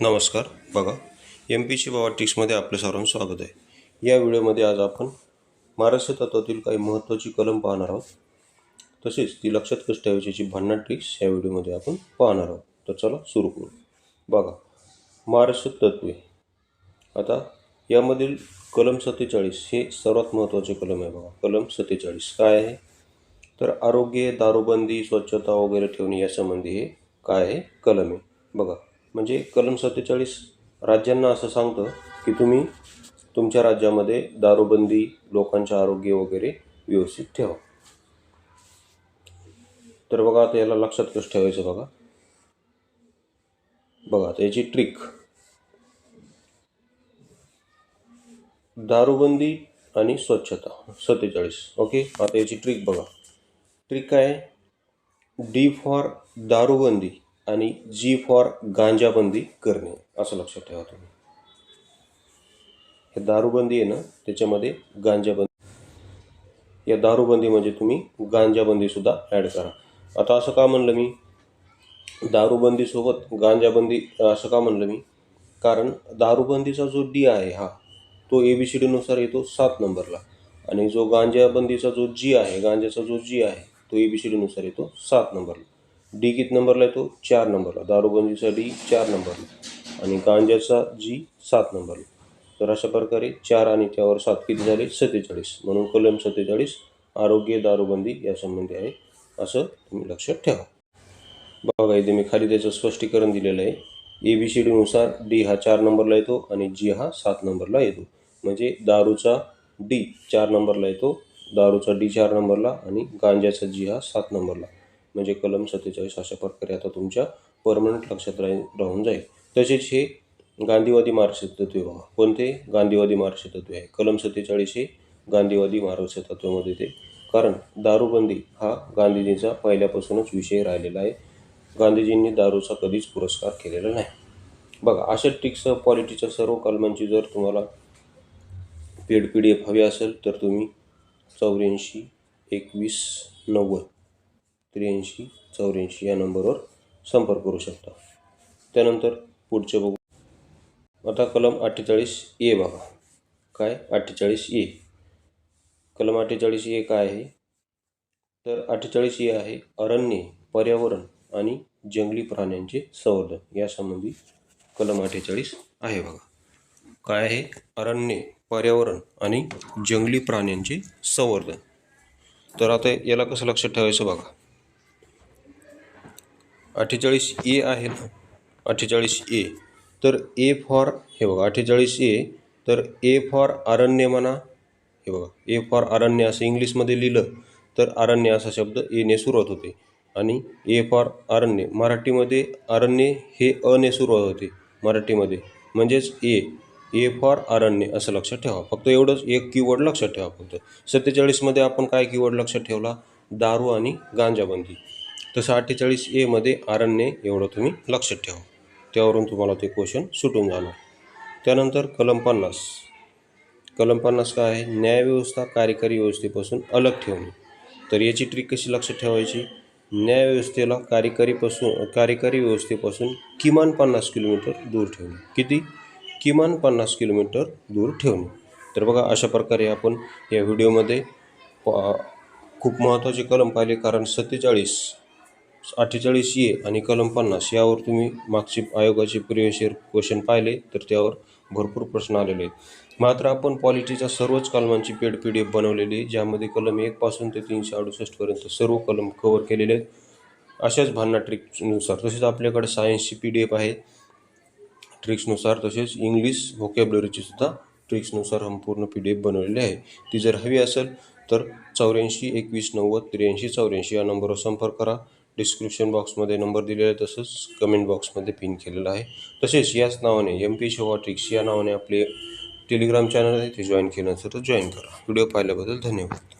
नमस्कार. बघा M P C बाबा टिक्समध्ये आपलं सर्वांचं स्वागत आहे. या व्हिडिओमध्ये आज आपण महाराष्ट्र तत्वातील काही महत्त्वाची कलम पाहणार आहोत. तसेच ती लक्षात कशी ठेवायची जी भन्नाट ट्रिक्स या व्हिडिओमध्ये आपण पाहणार आहोत. तर चला सुरू करू. बघा महाराष्ट्र तत्वे. आता यामधील कलम सत्तेचाळीस हे सर्वात महत्त्वाचे कलम आहे बघा. कलम सत्तेचाळीस काय आहे? तर आरोग्य दारूबंदी स्वच्छता वगैरे ठेवणे यासंबंधी हे काय आहे? कलम आहे. बघा म्हणजे कलम सत्तेचाळीस राज्यांना असं सांगतं की तुम्ही तुमच्या राज्यामध्ये दारूबंदी लोकांचे आरोग्य वगैरे व्यवस्थित ठेवा. तर बघा आता याला लक्षात कसं ठेवायचं बघा. बघा आता याची ट्रिक दारूबंदी आणि स्वच्छता सत्तेचाळीस. ओके? आता याची ट्रिक बघा. ट्रिक काय? आहे डी फॉर दारूबंदी. आणि जी फॉर गांजाबंदी करणे असं लक्षात ठेवा तुम्ही. हे दारूबंदी आहे ना त्याच्यामध्ये गांजाबंदी. या दारूबंदी म्हणजे तुम्ही गांजाबंदीसुद्धा ॲड करा. आता असं का म्हणलं मी? दारूबंदीसोबत गांजाबंदी असं का म्हणलं मी? कारण दारूबंदीचा जो डी आहे हा तो ए बी सी डीनुसार येतो सात नंबरला. आणि जो गांजाबंदीचा जो जी आहे गांजाचा जो जी आहे तो ए बी सी डीनुसार येतो सात नंबरला. डी किती नंबरला येतो चार नंबरला. दारूबंदीचा डी चार नंबरला. आणि गांजाचा जी सात नंबरला. तर अशा प्रकारे चार आणि त्यावर सात किती झाले? सत्तेचाळीस. म्हणून कलम सत्तेचाळीस आरोग्य दारूबंदी यासंबंधी आहे. असं तुम्ही लक्षात ठेवा. बघा इथे मी खाली त्याचं स्पष्टीकरण दिलेलं आहे. ए बी सी डीनुसार डी हा चार नंबरला येतो आणि जी हा सात नंबरला येतो. म्हणजे दारूचा डी चार नंबरला येतो दारूचा डी चार नंबरला आणि गांजाचा जी हा सात नंबरला. म्हणजे कलम सत्तेचाळीस अशा प्रकारे आता तुमच्या परमनंट लक्षात राही राहून जाईल. तसेच हे गांधीवादी महाराष्ट्र तत्वे बघा. कोणते? गांधीवादी महाराष्ट्र तत्वे आहे. कलम सत्तेचाळीस हे गांधीवादी महाराष्ट्र तत्वामध्ये येते. कारण दारूबंदी हा गांधीजींचा पहिल्यापासूनच विषय राहिलेला आहे. गांधीजींनी दारूचा कधीच पुरस्कार केलेला नाही. बघा अशा टिक्स पॉलिटीच्या सर्व कलमांची जर तुम्हाला पेड पी डी एफ हवी असेल तर तुम्ही चौऱ्याऐंशी एकवीस नव्वद त्र्याऐंशी चौऱ्याऐंशी या नंबरवर संपर्क करू शकता. त्यानंतर पुढचे बघू. आता कलम अठ्ठेचाळीस ए बघा. काय? अठ्ठेचाळीस ए. कलम अठ्ठेचाळीस ए काय आहे? तर अठ्ठेचाळीस ए आहे अरण्ये पर्यावरण आणि जंगली प्राण्यांचे संवर्धन. यासंबंधी कलम अठ्ठेचाळीस आहे बघा. काय आहे? अरण्ये पर्यावरण आणि जंगली प्राण्यांचे संवर्धन. तर आता याला कसं लक्षात ठेवायचं बघा. अठ्ठेचाळीस ए आहे ना? अठ्ठेचाळीस ए. तर ए फॉर हे बघा अठ्ठेचाळीस ए. तर ए फॉर अरण्य म्हणा हे बघा ए फॉर अरण्य असं इंग्लिशमध्ये लिहिलं तर अरण्य असा शब्द एने सुरुवात होते. आणि ए फॉर अरण्य मराठीमध्ये अरण्य हे अने सुरुवात होते मराठीमध्ये. म्हणजेच ए ए फॉर अरण्य असं लक्षात ठेवा. फक्त एवढंच एक कीवर्ड लक्षात ठेवा फक्त. सत्तेचाळीसमध्ये आपण काय कीवर्ड लक्षात ठेवला? दारू आणि गांजाबंदी. तसं अठ्ठेचाळीस एमध्ये आरण्ये एवढं तुम्ही लक्षात ठेवा. त्यावरून तुम्हाला ते क्वेश्चन सुटून जाणार. त्यानंतर कलम पन्नास. कलम पन्नास काय आहे? न्यायव्यवस्था कार्यकारी व्यवस्थेपासून अलग ठेवणे. तर याची ट्रिक कशी लक्षात ठेवायची? न्यायव्यवस्थेला कार्यकारीपासून कार्यकारी व्यवस्थेपासून किमान पन्नास किलोमीटर दूर ठेवणे. किती? किमान पन्नास किलोमीटर दूर ठेवणे. तर बघा अशा प्रकारे आपण या व्हिडिओमध्ये खूप महत्त्वाचे कलम पाहिले कारण सत्तेचाळीस अठ्ठेचाळीस ए आणि कलम पन्नास यावर तुम्ही मागचे आयोगाचे प्रिवेशियर इयर क्वेश्चन पाहिले तर त्यावर भरपूर प्रश्न आलेले आहेत. मात्र आपण पॉलिटीच्या सर्वच कलमांची पेड पी डी एफ बनवलेली आहे ज्यामध्ये कलम एकपासून ते तीनशे अडुसष्टपर्यंत सर्व कलम कवर केलेले आहेत. अशाच भांडणा ट्रिक्सनुसार तसेच आपल्याकडे सायन्सची पी डी एफ आहे ट्रिक्सनुसार तसेच इंग्लिश व्होकॅबलरीची सुद्धा ट्रिक्सनुसार संपूर्ण पी डी एफ बनवलेली आहे. ती जर हवी असेल तर चौऱ्याऐंशी एकवीस नव्वद त्र्याऐंशी चौऱ्याऐंशी या नंबरवर संपर्क करा. डिस्क्रिप्शन बॉक्समध्ये नंबर दिलेला आहे तसंच कमेंट बॉक्समध्ये पिन केलेला आहे. तसेच याच नावाने एम पी शोवा ट्रिक्स या नावाने आपले टेलिग्राम चॅनल आहे ते जॉईन केलं असेल तर जॉईन करा. व्हिडिओ पाहिल्याबद्दल धन्यवाद.